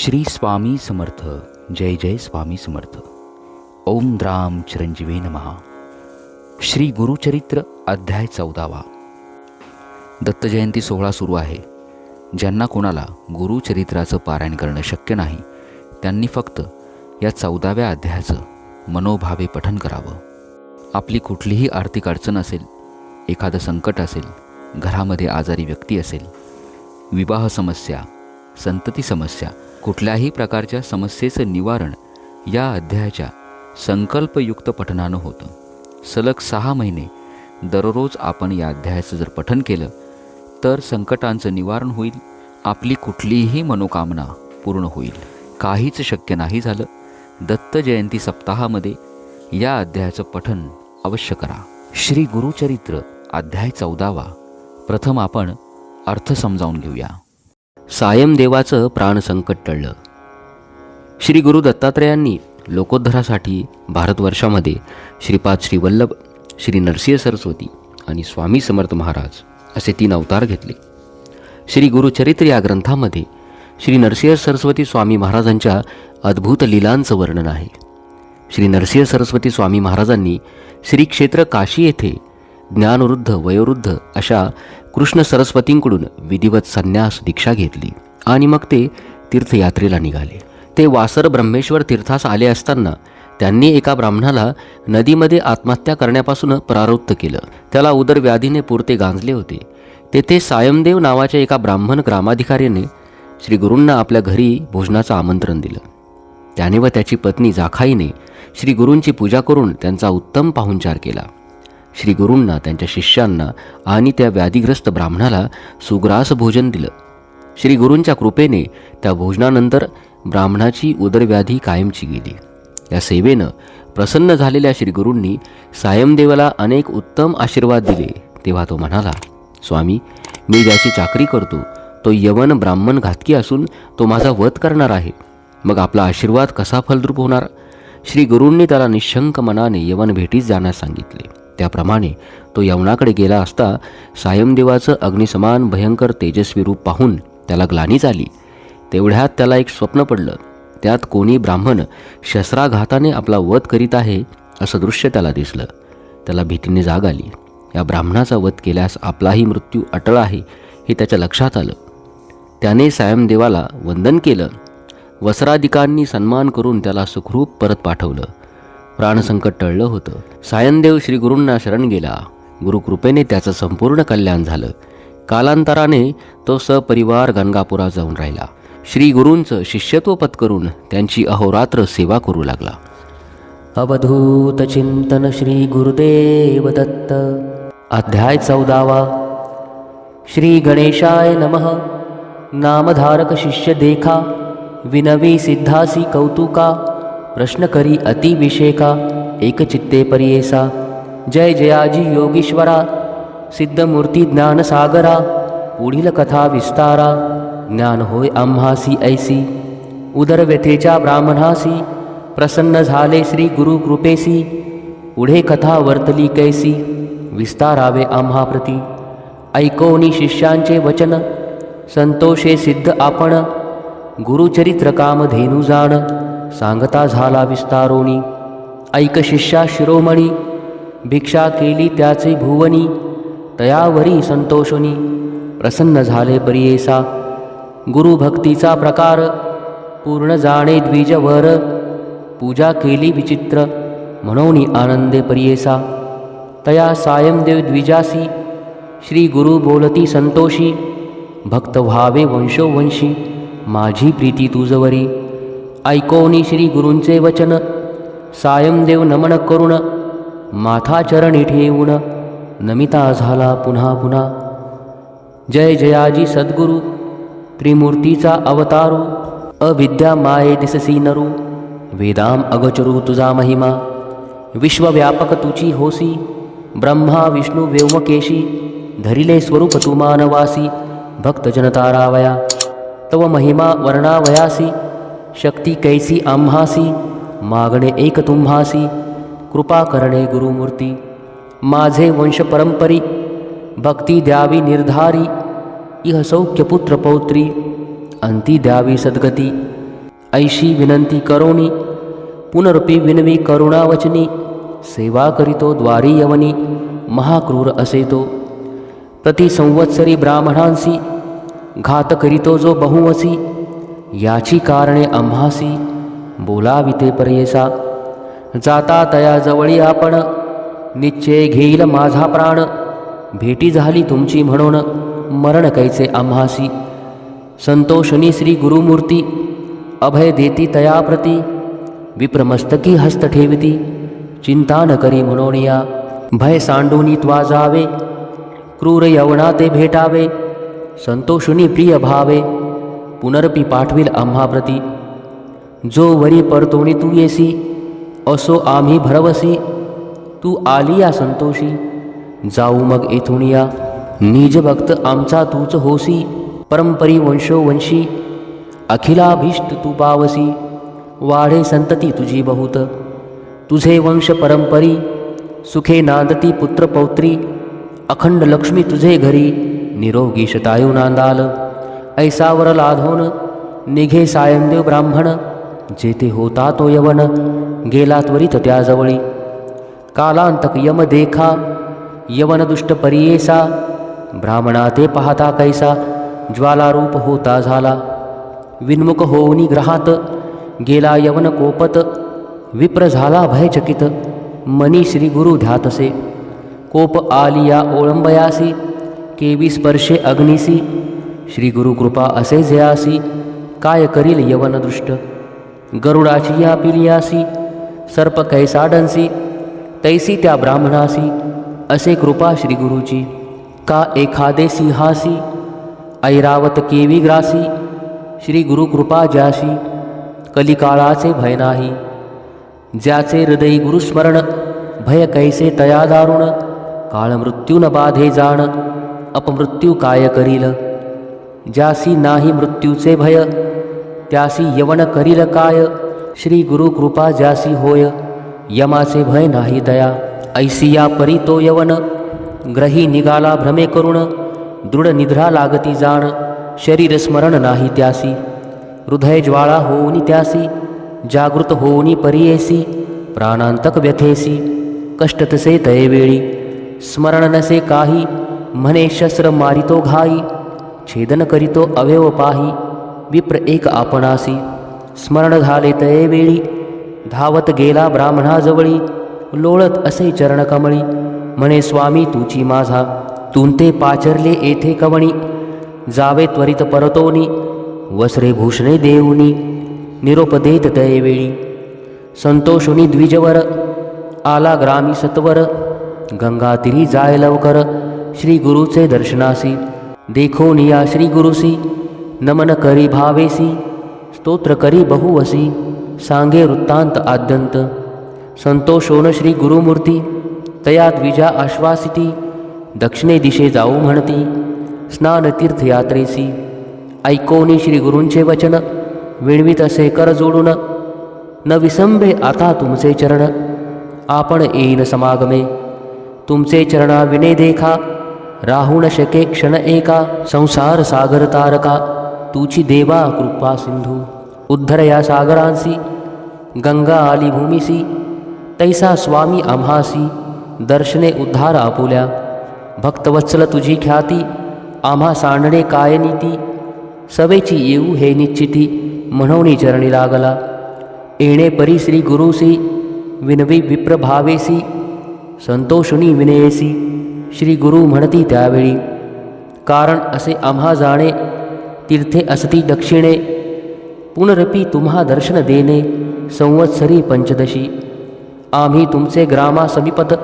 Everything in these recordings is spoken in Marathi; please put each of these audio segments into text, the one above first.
श्री स्वामी समर्थ जय जय स्वामी समर्थ. ओम द्राम चिरंजीवे नमहा श्री गुरुचरित्र अध्याय चौदावा. दत्तजयंती सोहळा सुरू आहे. ज्यांना कोणाला गुरुचरित्राचं पारायण करणं शक्य नाही त्यांनी फक्त या चौदाव्या अध्यायाचं मनोभावे पठन करावं. आपली कुठलीही आर्थिक अडचण असेल एखादं संकट असेल घरामध्ये आजारी व्यक्ती असेल विवाह समस्या संतती समस्या कुठल्याही प्रकारच्या समस्येचं निवारण या अध्यायाच्या संकल्पयुक्त पठनानं होतं. सलग सहा महिने दररोज आपण या अध्यायाचं जर पठन केलं तर संकटांचं निवारण होईल आपली कुठलीही मनोकामना पूर्ण होईल. काहीच शक्य नाही झालं. दत्त जयंती सप्ताहामध्ये या अध्यायाचं पठन अवश्य करा. श्री गुरुचरित्र अध्याय चौदावा. प्रथम आपण अर्थ समजावून घेऊया. सायमदेवाचं प्राणसंकट टळलं. श्री गुरु दत्तात्रेयांनी लोकोद्धरासाठी भारतवर्षामध्ये श्रीपाद श्रीवल्लभ श्री नरसिंह सरस्वती आणि स्वामी समर्थ महाराज असे तीन अवतार घेतले. श्री गुरुचरित्र या ग्रंथामध्ये श्री नरसिंह सरस्वती स्वामी महाराजांच्या अद्भुत लीलांचं वर्णन आहे. श्री नरसिंह सरस्वती स्वामी महाराजांनी श्री क्षेत्र काशी येथे ज्ञानवृद्ध वयोवृद्ध अशा कृष्ण सरस्वतींकडून विधिवत संन्यास दीक्षा घेतली आणि मग ते तीर्थयात्रेला निघाले. ते वासर ब्रह्मेश्वर तीर्थास आले असताना त्यांनी एका ब्राह्मणाला नदीमध्ये आत्महत्या करण्यापासून परावृत्त केलं. त्याला उदरव्याधीने पुरते गांजले होते. तेथे सायमदेव नावाच्या एका ब्राह्मण ग्रामाधिकाऱ्याने श्री गुरूंना आपल्या घरी भोजनाचं आमंत्रण दिलं. त्याने व त्याची पत्नी जाखाईने श्री गुरूंची पूजा करून त्यांचा उत्तम पाहुणचार केला. श्री गुरूंना त्यांच्या शिष्यांना आणि त्या व्याधीग्रस्त ब्राह्मणाला सुग्रास भोजन दिलं. श्री गुरूंच्या कृपेने त्या भोजनानंतर ब्राह्मणाची उदरव्याधी कायमची गेली. या सेवेनं प्रसन्न झालेल्या श्रीगुरूंनी सायमदेवाला अनेक उत्तम आशीर्वाद दिले. तेव्हा तो म्हणाला स्वामी मी ज्याची चाकरी करतो तो यवन ब्राह्मण घातकी असून तो माझा वध करणार आहे. मग आपला आशीर्वाद कसा फलद्रूप होणार? श्री गुरूंनी त्याला निशंक मनाने यवन भेटीस जाण्यास सांगितले. त्याप्रमाणे तो यवनाकडे गेला असता सायमदेवाचं अग्निसमान भयंकर तेजस्वी रूप पाहून त्याला ग्लानीच आली तेवढ्यात त्याला एक स्वप्न पडलं. त्यात कोणी ब्राह्मण शस्त्राघाताने आपला वध करीत आहे असं दृश्य त्याला दिसलं. त्याला भीतीने जाग आली. या ब्राह्मणाचा वध केल्यास आपलाही मृत्यू अटळ आहे हे त्याच्या लक्षात आलं. त्याने सायमदेवाला वंदन केलं. वस्त्राधिकांनी सन्मान करून त्याला सुखरूप परत पाठवलं. प्राणसंकट टळलं होतं. सायनदेव श्री गुरूंना शरण गेला. गुरुकृपेने त्याचं संपूर्ण कल्याण झालं. कालांतराने तो सपरिवार गंगापुरात जाऊन राहिला. श्री गुरूंचं शिष्यत्व पत्करून त्यांची अहोरात्र सेवा करू लागला. अवधूत चिंतन श्री गुरुदेव दत्त. अध्याय चौदावा. श्री गणेशाय नमः. नामधारक शिष्य देखा. विनवी सिद्धासी कौतुका. प्रश्न करी अतिविषेका एकचित्ते परियेसा जय जयाजी योगीश्वरा सिद्धमूर्ती ज्ञानसागरा पुढील कथा विस्तारा। ज्ञान होय आम्हासी ऐसी। उदरव्यथेच्या ब्राह्मणासी प्रसन्न झाले श्री गुरु कृपेसी। पुढे कथा वर्तली कैसी विस्तारावे आम्हाप्रती ऐकोनी शिष्यांचे वचन संतोषे सिद्ध आपण। गुरुचरित्र कामधेनू जाण। सांगता झाला विस्तारोनी. ऐक शिष्या शिरोमणी. भिक्षा केली त्याचे भुवनी. तयावरी संतोषणी प्रसन्न झाले परियेसा. गुरुभक्तीचा प्रकार. पूर्ण जाणे द्विजवर. पूजा केली विचित्र. म्हणोनी आनंदे परियेसा. तया सायमदेव द्विजासी. श्री गुरु बोलती संतोषी. भक्त व्हावे वंशोवंशी. माझी प्रीती तुझवरी. ऐकोनी श्री गुरूंचे वचन. सायमदेव नमन करुण. माथा चरणी ठेवून. नमिता झाला पुन्हा पुन्हा. जय जयाजी सद्गुरु. त्रिमूर्तीचा अवतारू. अविद्या माये दिससी नरू. वेदाम अगचरू तुझा महिमा. विश्वव्यापक तुची होसी. ब्रह्मा विष्णू व्योमकेशी. धरिले स्वरूप तू मानवासी. भक्तजन तव महिमा वर्णावयासी. शक्ती कैसी आम्हासी मागणे एक तुम्हासी कृपा करणे गुरुमूर्ती। माझे वंश परंपरी। भक्ती द्यावी निर्धारी। इह सौख्य पुत्र पौत्री। अंती द्यावी सद्गती। ऐशी विनंती करोणी पुनरपी विनवी करुणावचनी। सेवा करीतो द्वारी यवनी। महाक्रूर असे तो प्रति संवत्सरी ब्राह्मणांसी। घात करीतो जो बहुवसी। याची कारणे आम्हासी बोलाविते पर्येसा जाता तया जवळी आपण निश्चय घेईल माझा प्राण. भेटी झाली तुमची म्हणून मरण कैचे आम्हासी संतोषणी श्री गुरुमूर्ती अभय देती तयाप्रती. विप्रमस्तकी हस्त ठेविती चिंता न करी म्हणून या भय सांडूनी त्वा जावे क्रूर यवना ते भेटावे संतोषुनी प्रिय भावे. पुनरपी पाठविल आम्हाप्रती जो वरी परतोणी तू येसी असो आम्ही भरवसी. तू आली या संतोषी जाऊ मग येथून या. निज भक्त आमचा तूच होसी परंपरी वंशोवंशी अखिलाभीष्ट तू पावसी वाढे संतती तुझी बहुत. तुझे वंश परंपरी सुखे नांदती पुत्र पौत्री अखंड लक्ष्मी तुझे घरी निरोगी शतायू नांदाल. ऐसावर लाधोन निघे सायंदेव ब्राह्मण जेथे होता तो यवन गेला त्वरित त्याजवळी. कालांतक यम देखा यवन दुष्ट परियेसा ब्राह्मणा ते पाहता कैसा ज्वालारूप होता झाला. विन्मुख होऊनी ग्रहात गेला यवन कोपत विप्र झाला भयचकित मनी श्री गुरु ध्यातसे. कोप आलिया ओळंबयासी केवी स्पर्शे अग्निसी श्री गुरुकृपा असे जयासी काय करील यवनदृष्ट गरुडाची या पिलियासी सर्प कैसा डंसी तैसी त्या ब्राह्मणासी असे कृपा श्री गुरुची का एखादे सिंहासी ऐरावत केवी ग्रासी श्री गुरु कृपा ज्याशी कलिकाळाचे भय नाही ज्याचे हृदयी गुरुस्मरण भय कैसे तया दारुण काळ मृत्यू न बाधे जाण अपमृत्यू काय करील? ज्यासी नाही मृत्यूचे भय त्यासी यवन करील काय? श्री गुरु कृपा ज्यासी होय यमाचे भय नाही दया ऐसिया परी तो यवन ग्रही निघाला भ्रमे करुण दृढ निद्रा लागती जाण शरीर स्मरण नाही त्यासी हृदय ज्वाळा होऊनी त्यासी जागृत होऊनी परियेसी प्राणांतक व्यथेसी कष्ट तसे तयवेळी स्मरण नसे काही म्हणे शस्त्र मारितो घाई छेदन करीतो अवयव पाही विप्र एक आपणासी। स्मरण झाले तयवेळी धावत गेला ब्राह्मणाजवळी लोळत असे चरणकमळी म्हणे स्वामी तुची माझा तुंते पाचरले येथे कवणी। जावे त्वरित परतोनी वस्रे भूषणे देऊनी। निरोप देत तयवेळी संतोषुनी द्विजवर आला ग्रामी सत्वर। गंगातिरी जाय लवकर श्री गुरुचे दर्शनासी। देखो निया श्री गुरुसी नमन करी भावेसी स्तोत्र करी बहुवसी सांगे वृत्तांत आद्यंत। संतोषोन श्री गुरुमूर्ती तया द्विजा आश्वासिती दक्षिणे दिशे जाऊ म्हणती स्नानतीर्थयात्रेसी ऐकोनी श्री गुरूंचे वचन विणवीत असे कर जोडून न विसंबे आता तुमचे चरण आपण येईन समागमे तुमचे चरणा विने देखा राहुणशके शके क्षण एका संसार सागर तारका तुची देवा कृपा सिंधू उद्धर या सागरांसी गंगा आली भूमिसी तैसा स्वामी आम्हासी दर्शने उद्धार आपुल्या भक्तवत्सल तुझी ख्याती आम्हा सांडणे काय नीती सवेची येऊ हे निश्चिती म्हणवणी चरणी लागला येणे परी श्री गुरुसी विनवी विप्रभावेसी संतोषुनी विनयेसी श्री गुरु म्हणती त्यावेळी कारण असे आम्हा जाणे तीर्थे असती दक्षिणे पुनरपी तुम्हा दर्शन देणे संवत्सरी पंचदशी. आम्ही तुमचे ग्रामा समीपत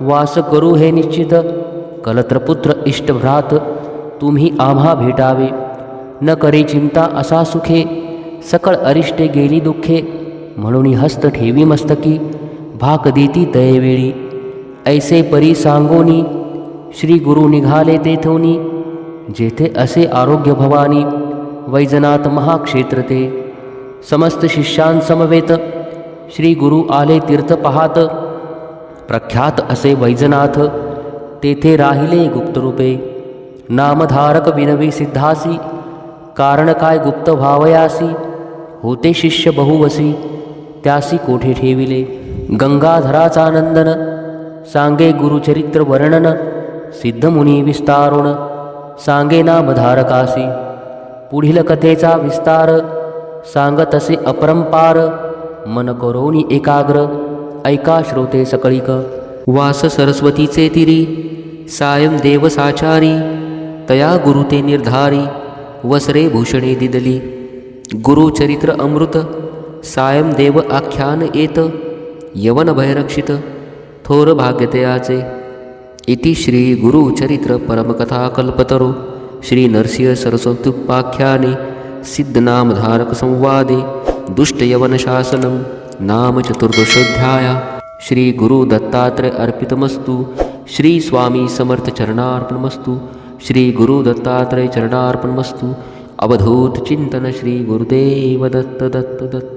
वास करू हे निश्चित कलत्रपुत्र इष्टभ्रात तुम्ही आम्हा भेटावे. न करे चिंता असा सुखे सकळ अरिष्टे गेली दुःखे म्हणून हस्त ठेवी मस्तकी भाक देती तयवेळी ऐसे परी सांगोनी श्री गुरु निघाले तेथोनी जेथे असे आरोग्य भवानी वैजनाथ महाक्षेत्र ते. समस्त शिष्यांसमवेत श्री गुरु आले तीर्थ पाहात. प्रख्यात असे वैजनाथ तेथे राहिले गुप्तरूपे. नामधारक विनवी सिद्धासी कारण काय गुप्त भावयासी होते शिष्य बहुवसी त्यासी कोठे ठेविले? गंगाधराचा नंदन सांगे गुरुचरित्र वर्णन सिद्धमुनी विस्तारुण सांगे नामधारकासी। पुढील कथेचा विस्तार सांगतसे अपरंपार मन करोनी एकाग्र ऐका श्रोते सकळीक। वास सरस्वतीचे तिरी सायं देव साचारी तया गुरुते निर्धारी वसरे भूषणे दिदली। गुरुचरित्र अमृत सायं देव आख्यान येत यवन भयरक्षित थोर भाग्यतयाचे। इति श्री गुरुचरित्र परमकथा कल्पतरो श्री नरसिंह सरस्वत्युपाख्याने सिद्धनामधारक संवादे दुष्टयवनशासनं नाम चतुर्दशोध्याया श्री गुरु दत्तात्रय अर्पितमस्तु श्री स्वामी समर्थ चरणार्पणमस्तु श्री गुरु दत्तात्रय चरणार्पणमस्तु अवधूत चिंतन श्री गुरुदेव दत्त दत्त दत्त।